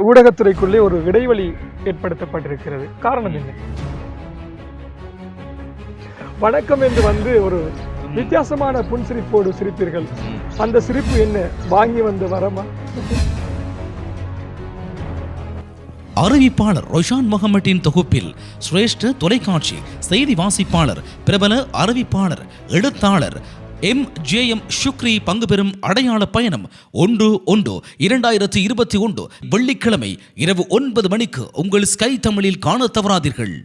ஊடகத்துறைக்குள்ளே ஒரு இடைவெளி ஏற்படுத்தப்பட்டிருக்கிறது. காரணம் என்ன? வணக்கம் என்று வந்து ஒரு வித்தியாசமான புன்சிரிப்போடு சிரிப்பீர்கள். அந்த சிரிப்பு என்ன? வாங்கி வந்த வரமா? அறிவிப்பாளர் ரொஷான் முகமட்டின் தொகுப்பில் சிரேஷ்ட தொலைக்காட்சி செய்தி வாசிப்பாளர் பிரபல அறிவிப்பாளர் எழுத்தாளர் எம். ஜே. எம். ஷுக்ரி பங்கு பெறும் அடையாள பயணம் ஒன்று ஒன்று. இரண்டாயிரத்தி இருபத்தி ஒன்று. வெள்ளிக்கிழமை இரவு ஒன்பது மணிக்கு உங்கள் ஸ்கை தமிழில் காண தவறாதீர்கள்.